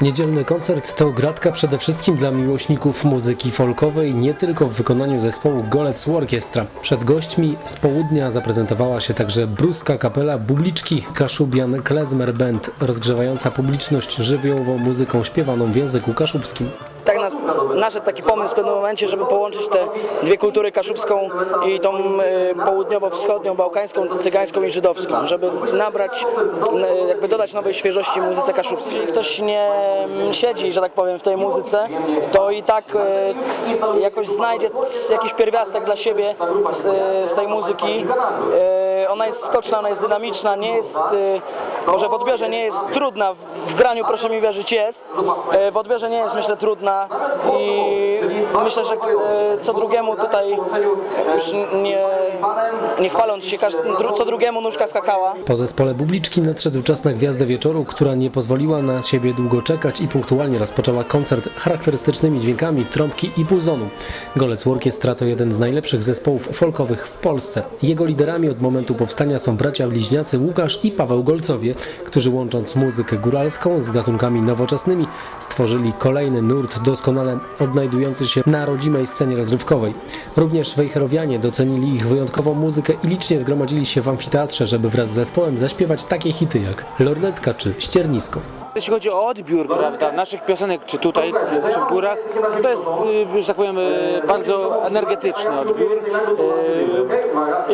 Niedzielny koncert to gratka przede wszystkim dla miłośników muzyki folkowej, nie tylko w wykonaniu zespołu Golec Orkiestra. Przed gośćmi z południa zaprezentowała się także bruska kapela Bubliczki Kaszubian Klezmer Band, rozgrzewająca publiczność żywiołową muzyką śpiewaną w języku kaszubskim. Nas, naszedł taki pomysł w pewnym momencie, żeby połączyć te dwie kultury kaszubską i tą e, południowo-wschodnią, bałkańską, cygańską i żydowską, żeby nabrać, jakby dodać nowej świeżości muzyce kaszubskiej. Jeśli ktoś nie siedzi, że tak powiem, w tej muzyce, to i tak e, jakoś znajdzie jakiś pierwiastek dla siebie z, e, z tej muzyki. Ona jest skoczna, ona jest dynamiczna, nie jest, e, może w odbiorze nie jest trudna, w- graniu proszę mi wierzyć jest, E, w odbiorze nie jest myślę trudna i myślę, że e, co drugiemu tutaj już nie, nie chwaląc się, co drugiemu nóżka skakała. Po zespole Bubliczki nadszedł czas na gwiazdę wieczoru, która nie pozwoliła na siebie długo czekać i punktualnie rozpoczęła koncert charakterystycznymi dźwiękami trąbki i puzonu. Golec Orkiestra to jeden z najlepszych zespołów folkowych w Polsce. Jego liderami od momentu powstania są bracia bliźniacy Łukasz i Paweł Golcowie, którzy łącząc muzykę góralską z gatunkami nowoczesnymi stworzyli kolejny nurt doskonale odnajdujący się na rodzimej scenie rozrywkowej. Również wejherowianie docenili ich wyjątkową muzykę i licznie zgromadzili się w amfiteatrze, żeby wraz z zespołem zaśpiewać takie hity jak Lornetka czy Ściernisko. Jeśli chodzi o odbiór prawda, naszych piosenek, czy tutaj, czy w górach, to jest, y, że tak powiem, y, bardzo energetyczny odbiór.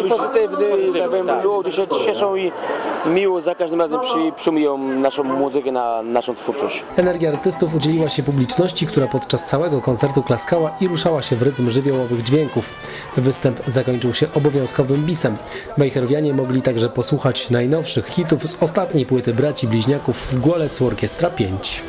I pozytywny, że tak powiem, tak. ludzie się cieszą i miło za każdym razem przy, przyjmują naszą muzykę, na naszą twórczość. Energia artystów udzieliła się publiczności, która podczas całego koncertu klaskała i ruszała się w rytm żywiołowych dźwięków. Występ zakończył się obowiązkowym bisem. Wejherowianie mogli także posłuchać najnowszych hitów z ostatniej płyty braci bliźniaków w Golec Orkiestra 5.